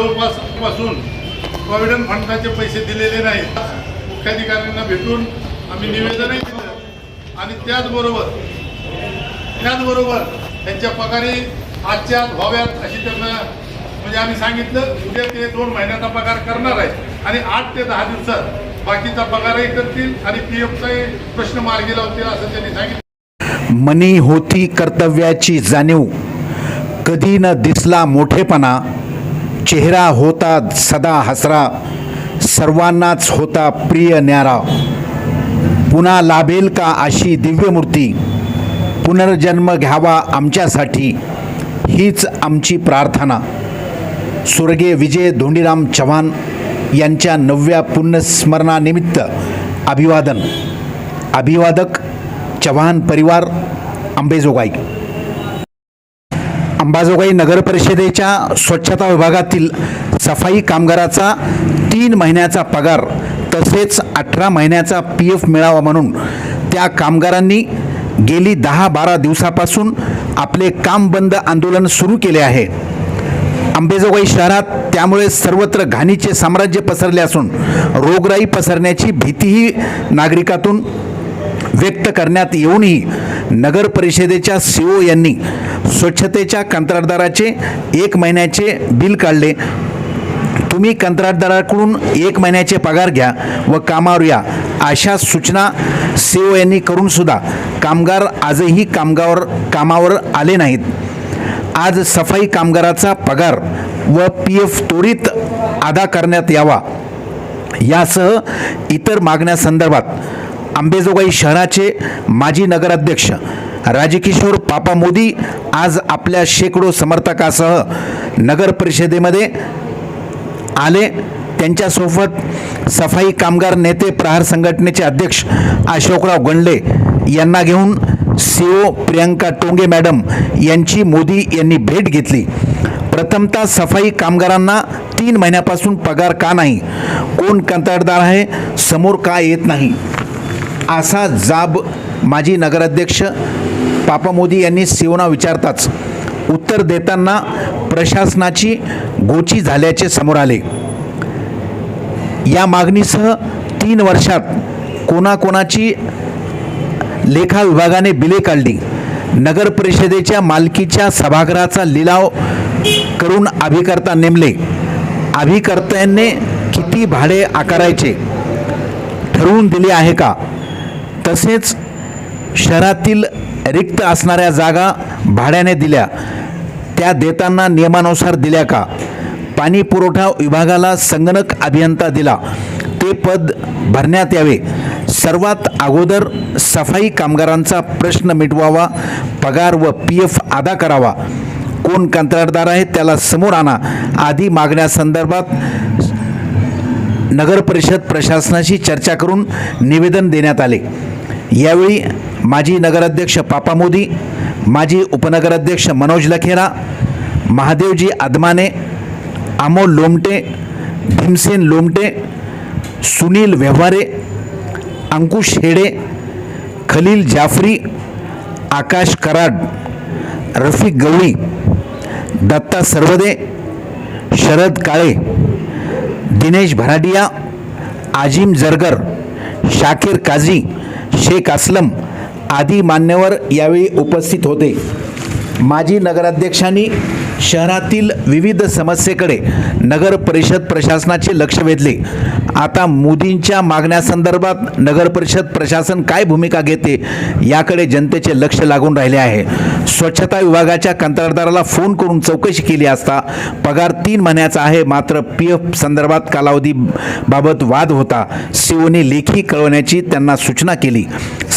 जवळपासपासून provident फंडाचे पैसे दिलेले नाहीत. मुख्याधिकाऱ्यांना भेटून आम्ही निवेदनही दिलं. आणि त्याचबरोबर त्याचबरोबर त्यांच्या पगारी आजच्या व्हाव्यात अशी त्यांना म्हणजे आम्ही सांगितलं उद्या ते दोन महिन्याचा पगार करणार आहे आणि आठ ते दहा दिवसात बाकीचा पगारही करतील आणि पी एफचाही प्रश्न मार्गी लावतील असं त्यांनी सांगितलं. मनी होती कर्तव्याची जाणीव. कधी न दिसला मोठेपणा. चेहरा होता सदा हसरा सर्वांनाच होता प्रिय न्यारा. पुन्हा लाभेल का अशी दिव्यमूर्ती पुनर्जन्म घ्यावा आमच्यासाठी हीच आमची प्रार्थना. स्वर्गीय विजय धोंडीराम चव्हाण यांच्या नवव्या पुण्यस्मरणानिमित्त अभिवादन. अभिवादक चव्हाण परिवार अंबेजोगाई अंबाजोगाई नगर परिषदेच्या स्वच्छता विभागातील सफाई कामगाराचा तीन महिन्याचा पगार तसेच अठरा महिन्याचा पी एफ मिळावा म्हणून त्या कामगारांनी गेली दहा बारा दिवसापासून आपले काम बंद आंदोलन सुरू केले आहे. अंबेजोगाई शहरात त्यामुळे सर्वत्र घाणीचे साम्राज्य पसरले असून रोगराई पसरण्याची भीतीही नागरिकातून व्यक्त करण्यात येऊनही नगर परिषदेच्या सीओ यांनी स्वच्छतेच्या कंत्राटदाराचे एक महिन्याचे बिल काढले. तुम्ही कंत्राटदाराकडून एक महिन्याचे पगार घ्या व कामावर या अशा सूचना सीओ यांनी करूनसुद्धा कामगार आजही कामगार कामावर आले नाहीत. आज सफाई कामगाराचा पगार व पी एफ त्वरित अदा करण्यात यावा. यासह इतर मागण्यासंदर्भात अंबेजोगाई शहराचे माजी नगराध्यक्ष राजकिशोर पापा मोदी आज आपल्या शेकडो समर्थकासह नगर परिषदेमध्ये आले. त्यांच्यासोबत सफाई कामगार नेते प्रहार संघटनेचे अध्यक्ष अशोकराव गंडले यांना घेऊन सीओ प्रियंका टोंगे मॅडम यांची मोदी यांनी भेट घेतली. प्रथमतः सफाई कामगारांना तीन महिन्यापासून पगार का नाही? कोण कंत्राटदार आहे? समोर का येत नाही? असा जाब माजी नगराध्यक्ष पापा मोदी यांनी सेवना विचारताच उत्तर देताना प्रशासनाची गोची झाल्याचे समोर आले. या मागणीसह तीन वर्षात कोणाकोणाची लेखा विभागाने बिले काढली. नगर परिषदेच्या मालकीच्या सभागृहाचा लिलाव करून अभिकर्ता नेमले. अभिकर्त्यांनी किती भाडे आकारायचे? ठरवून दिले आहे का? तसेच शहरातील रिक्त असणाऱ्या जागा भाड्याने दिल्या. त्या देताना नियमानुसार दिल्या का? पाणी पुरवठा विभागाला संगणक अभियंता दिला. ते पद भरण्यात यावे. सर्वात अगोदर सफाई कामगारांचा प्रश्न मिटवावा पगार व पी एफ अदा करावा. कोण कंत्राटदार आहे त्याला समोर आणा. आदी मागण्यासंदर्भात नगरपरिषद प्रशासनाशी चर्चा करून निवेदन देण्यात आले. यावेळी माजी नगराध्यक्ष पापा मोदी माजी उपनगराध्यक्ष मनोज लखेरा महादेवजी आदमाने अमोल लोमटे भीमसेन लोमटे सुनील व्यवहारे अंकुश हेडे खलील जाफरी आकाश कराड रफिक गवळी दत्ता सर्वदे शरद काळे दिनेश भराडिया आजिम जरगर शाकीर काझी शेख असलम आदी मान्यवर यावेळी उपस्थित होते. माजी नगराध्यक्षांनी शहरातील विविध समस्येकडे नगर परिषद प्रशासनाचे लक्ष वेधले. आता मोदींच्या मागण्यासंदर्भात नगर परिषद प्रशासन काय भूमिका घेते याकडे जनतेचे लक्ष लागून राहिले आहे. स्वच्छता विभागाच्या कंत्राटदाराला फोन करून चौकशी केली असता पगार तीन महिन्याचा आहे मात्र पी एफ संदर्भात कालावधी बाबत वाद होता. सीओने लेखी कळवण्याची त्यांना सूचना केली.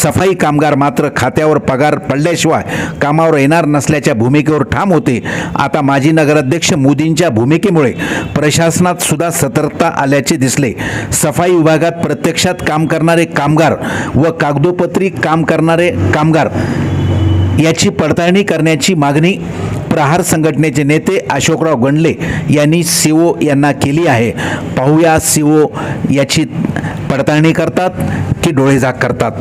सफाई कामगार मात्र खात्यावर पगार पडल्याशिवाय कामावर येणार नसल्याच्या भूमिकेवर ठाम होते. आता माजी नगराध्यक्ष मोदींच्या भूमिकेमुळे प्रशासनात सुद्धा सतर्कता आल्याचे दिसले. सफाई विभागात प्रत्यक्षात काम करणारे कामगार व कागदोपत्री काम करणारे कामगार याची पडताळणी करण्याची मागणी प्रहार संघटनेचे नेते अशोकराव गंडले यांनी सीओ यांना केली आहे. पाहूया सीओ याची पडताळणी करतात की डोळेझाक करतात.